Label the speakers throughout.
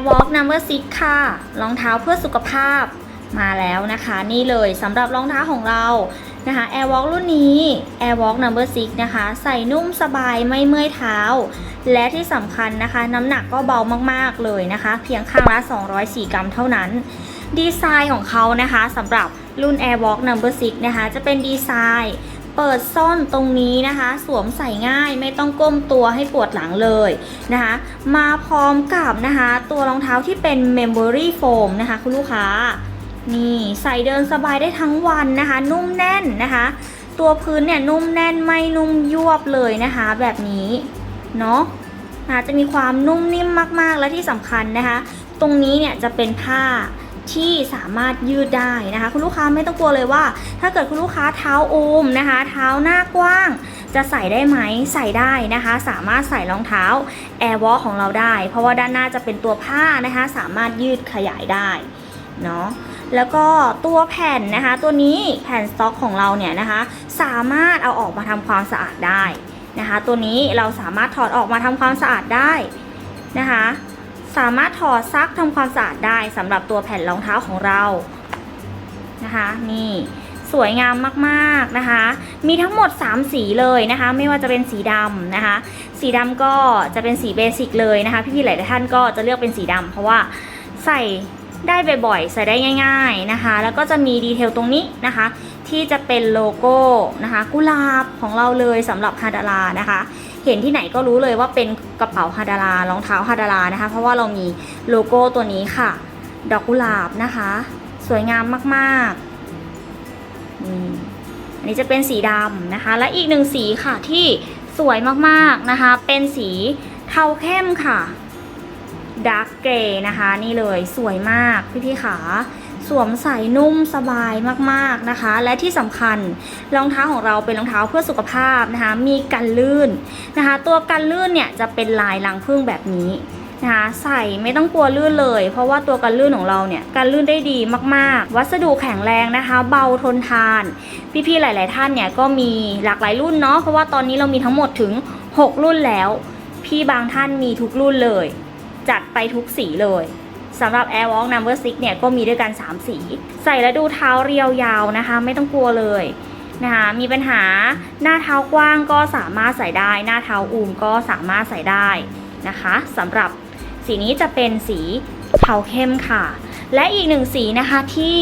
Speaker 1: Airwalk Number 6ค่ะ รองเท้าเพื่อสุขภาพมาแล้วนะคะ นี่เลยสำหรับรองเท้าของเรานะคะ Airwalk รุ่นนี้ Airwalk Number 6นะคะ ใส่นุ่มสบายไม่เมื่อยเท้า และที่สำคัญนะคะ น้ำหนักก็เบามากๆเลยนะคะ เพียงข้างละ 204 กรัมเท่านั้น ดีไซน์ของเขานะคะสำหรับรุ่น Airwalk Number 6นะคะ จะเป็นดีไซน์ เปิดซ่อนตรงนี้นะคะ สวมใส่ง่ายไม่ต้องก้มตัวให้ปวดหลังเลยนะคะ มาพร้อมกับนะคะ ตัวรองเท้าที่เป็น Memory Foam นะคะ คุณลูกค้า นี่ใส่เดินสบายได้ทั้งวันนะคะ นุ่มแน่นนะคะ ตัวพื้นเนี่ยนุ่มแน่นไม่นุ่มยวบเลยนะคะ แบบนี้เนาะนะคะจะมีความนุ่มนิ่มมากๆและที่สำคัญนะคะ ตรงนี้เนี่ยจะเป็นผ้า ที่สามารถยืดได้นะคะ คุณลูกค้าไม่ต้องกลัวเลยว่า ถ้าเกิดคุณลูกค้าเท้าอูมนะคะ เท้าหน้ากว้าง จะใส่ได้ไหมใส่ได้นะคะ สามารถใส่รองเท้า Air w a l k ของเราได้ เพราะว่าด้านหน้าจะเป็นตัวผ้านะคะ สามารถยืดขยายได้เนาะแล้วก็ตัวแผ่นนะคะ ตัวนี้แผ่นสต็อกของเราเนี่ยนะคะ สามารถเอาออกมาทำความสะอาดได้นะคะ ตัวนี้เราสามารถถอดออกมาทำความสะอาดได้นะคะ สามารถถอดซักทำความสะอาดได้สำหรับตัวแผ่นรองเท้าของเรานะคะนี่สวยงามมากๆนะคะ มีทั้งหมด 3 สีเลยนะคะ ไม่ว่าจะเป็นสีดำนะคะ สีดำก็จะเป็นสีเบสิกเลยนะคะ พี่ๆหลายท่านก็จะเลือกเป็นสีดำเพราะว่าใส่ได้บ่อยๆ ใส่ได้ง่าย ๆนะคะ แล้วก็จะมีดีเทลตรงนี้นะคะ ที่จะเป็นโลโก้นะคะ กุหลาบของเราเลยสำหรับฮาดารานะคะ เห็นที่ไหนก็รู้เลยว่าเป็นกระเป๋าฮาดารารองเท้าฮาดารานะคะ เพราะว่าเรามีโลโก้ตัวนี้ค่ะ ดอกกุหลาบนะคะ สวยงามมากๆนี่อันนี้จะเป็นสีดำนะคะ และอีกหนึ่งสีค่ะที่สวยมากๆนะคะ เป็นสีเทาเข้มค่ะดาร์กเกรนะคะ นี่เลยสวยมากพี่ๆขา สวมใส่นุ่มสบายมากๆนะคะ และที่สำคัญรองเท้าของเราเป็นรองเท้าเพื่อสุขภาพนะคะ มีกันลื่นนะคะ ตัวกันลื่นเนี่ยจะเป็นลายรังผึ้งแบบนี้นะคะใส่ไม่ต้องกลัวลื่นเลย เพราะว่าตัวกันลื่นของเราเนี่ยกันลื่นได้ดีมากๆ วัสดุแข็งแรงนะคะ เบาทนทาน พี่ๆหลาย ๆ ท่านเนี่ยก็มีหลากหลายรุ่นเนาะเพราะว่าตอนนี้เรามีทั้งหมดถึง 6 รุ่นแล้ว พี่บางท่านมีทุกรุ่นเลย จัดไปทุกสีเลย สำหรับ Air Walk Number 6เนี่ยก็มีด้วยกัน 3 สี ใส่แล้วดูเท้าเรียวยาวนะคะ ไม่ต้องกลัวเลยนะคะมีปัญหาหน้าเท้ากว้างก็สามารถใส่ได้ หน้าเท้าอูมก็สามารถใส่ได้นะคะสำหรับสีนี้จะเป็นสีเทาเข้มค่ะ และอีกหนึ่งสีนะคะที่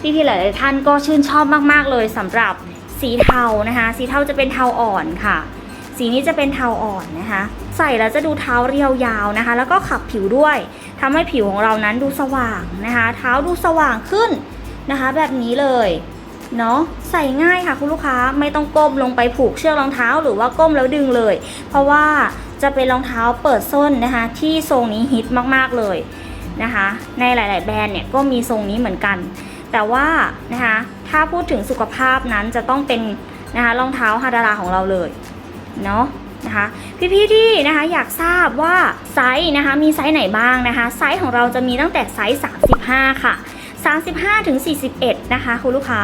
Speaker 1: พี่ๆหลายๆท่านก็ชื่นชอบมากๆเลยสำหรับสีเทานะคะ สีเทาจะเป็นเทาอ่อนค่ะ สีนี้จะเป็นเทาอ่อนนะคะ ใส่แล้วจะดูเท้าเรียวยาวนะคะ แล้วก็ขับผิวด้วยทำให้ผิวของเรานั้นดูสว่างนะคะ เท้าดูสว่างขึ้นนะคะ แบบนี้เลยเนาะใส่ง่ายค่ะคุณลูกค้าไม่ต้องก้มลงไปผูกเชือกรองเท้าหรือว่าก้มแล้วดึงเลย เพราะว่าจะเป็นรองเท้าเปิดส้นนะคะ ที่ทรงนี้ฮิตมากๆเลยนะคะ ในหลาย ๆ แบรนด์เนี่ยก็มีทรงนี้เหมือนกัน แต่ว่านะคะถ้าพูดถึงสุขภาพนั้นจะต้องเป็นนะคะรองเท้าฮาดาราของเราเลย เนาะนะคะพี่ๆที่นะคะอยากทราบว่าไซส์นะคะมีไซส์ไหนบ้างนะคะ ไซส์ของเราจะมีตั้งแต่ไซส์ 35 ค่ะ 35ถึง41 นะคะคุณลูกค้า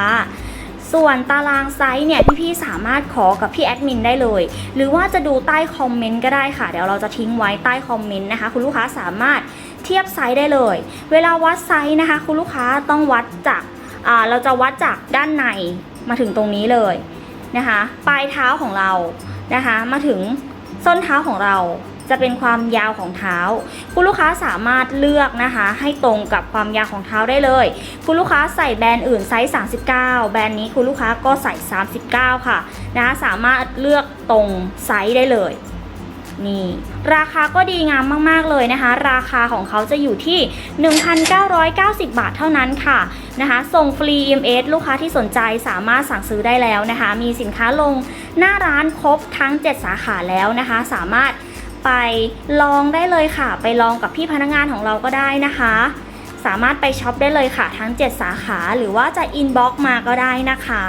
Speaker 1: ส่วนตารางไซส์เนี่ยพี่ๆสามารถขอกับพี่แอดมินได้เลย หรือว่าจะดูใต้คอมเมนต์ก็ได้ค่ะ เดี๋ยวเราจะทิ้งไว้ใต้คอมเมนต์นะคะ คุณลูกค้าสามารถเทียบไซส์ได้เลย เวลาวัดไซส์นะคะ คุณลูกค้าต้องวัดจากเราจะวัดจากด้านในมาถึงตรงนี้เลยนะคะ ปลายเท้าของเรา นะคะ มาถึงส้นเท้าของเราจะเป็นความยาวของเท้า คุณลูกค้าสามารถเลือกนะคะ ให้ตรงกับความยาวของเท้าได้เลย คุณลูกค้าใส่แบรนด์อื่นไซส์ 39 แบรนด์นี้คุณลูกค้าก็ใส่ 39 ค่ะนะคะสามารถเลือกตรงไซส์ได้เลย นี่ราคาก็ดีงามมาก ๆ เลยนะคะ ราคาของเขาจะอยู่ที่ 1,990 บาทเท่านั้นค่ะนะคะ ส่งฟรี EMS ลูกค้าที่สนใจสามารถสั่งซื้อได้แล้วนะคะ มีสินค้าลงหน้าร้านครบทั้ง 7 สาขาแล้วนะคะ สามารถไปลองได้เลยค่ะ ไปลองกับพี่พนักงานของเราก็ได้นะคะ สามารถไปช็อปได้เลยค่ะทั้ง 7 สาขา หรือว่าจะอินบ็อกมาก็ได้นะคะ